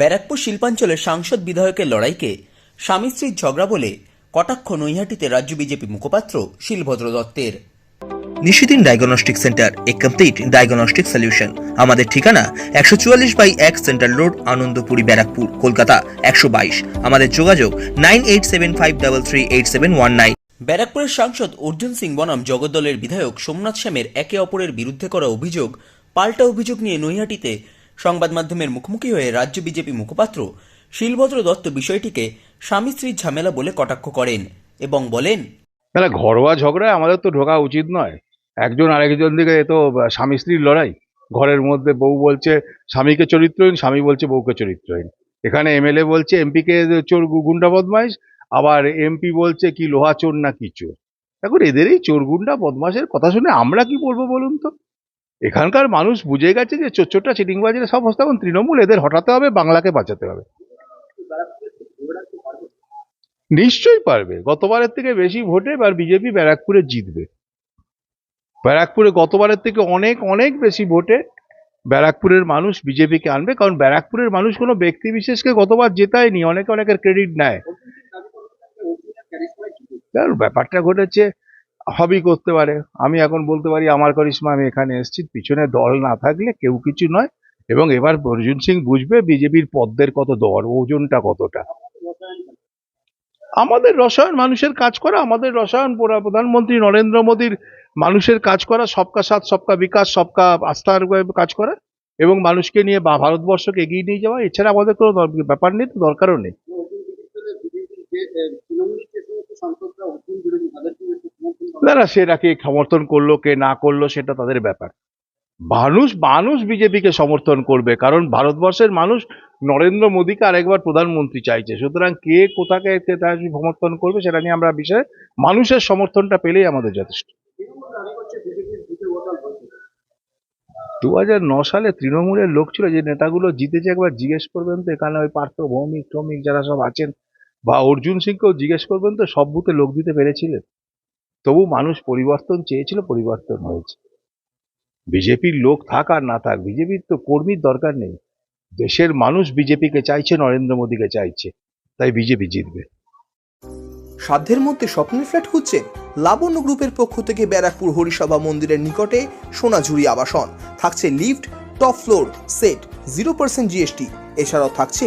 ব্যারাকপুর শিল্পাঞ্চলের সাংসদ বিধায়কের লড়াইকে স্বামী স্ত্রীর ঝগড়া বলে কটাক্ষ নৈহাটিতে রাজ্য বিজেপি মুখপাত্র শিলভদ্র দত্তের। Nishidin diagnostic centre a complete diagnostic solution. আমাদের ঠিকানা একশো চুয়াল্লিশ বাই এক সেন্ট্রাল রোড আনন্দপুরি ব্যারাকপুর কলকাতা একশো বাইশ। আমাদের যোগাযোগ nine eight seven five double three eight seven one nine. ব্যারাকপুরের সাংসদ অর্জুন সিং বনাম জগদ্দলের বিধায়ক সোমনাথ শ্যামের একে অপরের বিরুদ্ধে করা অভিযোগ পাল্টা অভিযোগ নিয়ে নৈহাটিতে সংবাদ মাধ্যমের মুখোমুখি হয়ে রাজ্য বিজেপি মুখপাত্র শিলভদ্র দত্ত বিষয়টিকে স্বামী স্ত্রীর ঝামেলা বলে কটাক্ষ করেন এবং বলেন, না ঘরোয়া ঝগড়ায় আমাদের তো ঢোকা উচিত নয়। একজন আরেকজন দিকে তো স্বামী স্ত্রীর লড়াই। ঘরের মধ্যে বউ বলছে, স্বামীকে চরিত্রহীন, স্বামী বলছে বউকে চরিত্রহীন। এখানে এমএলএ বলছে, এমপিকে চোর গুন্ডা বদমাইশ, আবার এমপি বলছে কি লোহা চোর না কি চোর। এখন এদেরই চোর গুন্ডা বদমাশের কথা শুনে আমরা কি বলব বলুন তো? এখানকার মানুষ বুঝে গেছে যে চোর চোরটা চিটিংবাজের সব হস্তে এখন তৃণমূল এদের হটাতে হবে বাংলাকে বাঁচাতে হবে। নিশ্চয়ই পারবে। গতবারের থেকে বেশি ভোটে এবার বিজেপি ব্যারাকপুরে জিতবে। ব্যারাকপুরে গতবারের থেকে অনেক অনেক বেশি ভোটে ব্যারাকপুরের মানুষ বিজেপিকে আনবে কারণ ব্যারাকপুরের মানুষ কোনো ব্যক্তি বিশেষকে গতবার জেতায়নি অনেকে অনেকের ক্রেডিট নেয়। ব্যাপারটা ঘটেছে হবই করতে পারে। আমি এখন বলতে পারি, আমার করিশ্মা, আমি এখানে এসেছি। পিছনে দল না থাকলে কেউ কিছু নয়। এবং এবার অর্জুন সিং বুঝবে বিজেপির পদ্মের কত দর, ওজনটা কতটা। আমাদের রসায়ন মানুষের কাজ করা, আমাদের রসায়ন প্রধানমন্ত্রী নরেন্দ্র মোদীর মানুষের কাজ করা, সবকা সাথ, সবকা বিকাশ, সবকা আস্থার কাজ করা। এবং মানুষকে নিয়ে বা ভারতবর্ষকে এগিয়ে নিয়ে যাওয়া, এছাড়া আমাদের কোনো ব্যাপার নেই, তো দরকারও নেই। না না সেটা সমর্থন করল, কে না করল, সেটা তাদের ব্যাপার। মানুষ মানুষ বিজেপিকে সমর্থন করবে, কারণ ভারতবর্ষের মানুষ নরেন্দ্র মোদীকে আরেকবার প্রধানমন্ত্রী চাইছে। সুতরাং কে কোথাকে তার সমর্থন করবে, সেটা নিয়ে আমরা বিষয়ে মানুষের সমর্থনটা পেলেই আমাদের যথেষ্ট। দু হাজার ন সালে তৃণমূলের লোক ছিল, যে নেতাগুলো জিতেছে একবার জিজ্ঞেস করবেন তো, এখানে ওই পার্থ ভৌমিক, টৌমিক যারা সব আছেন, বা অর্জুন সিংকেও জিজ্ঞেস করবেন তো, সব বুথে লোক দিতে পেরেছিলেন। তবু মানুষ পরিবর্তন চেয়েছিল, পরিবর্তন হয়েছে। বিজেপির লোক থাক আর না থাক, বিজেপির তো কর্মীর দরকার নেই। দেশের মানুষ বিজেপিকে চাইছে, নরেন্দ্র মোদীকে চাইছে, তাই বিজেপি জিতবে। সাধ্যের মধ্যে স্বপ্নের ফ্ল্যাট খুঁজছেন লাবণ্য গ্রুপের পক্ষ থেকে ব্যারাকপুর হরিসভা মন্দিরের নিকটে সোনাঝুরি আবাসন। থাকছে lift, top floor, set zero percent GST এছাড়াও থাকছে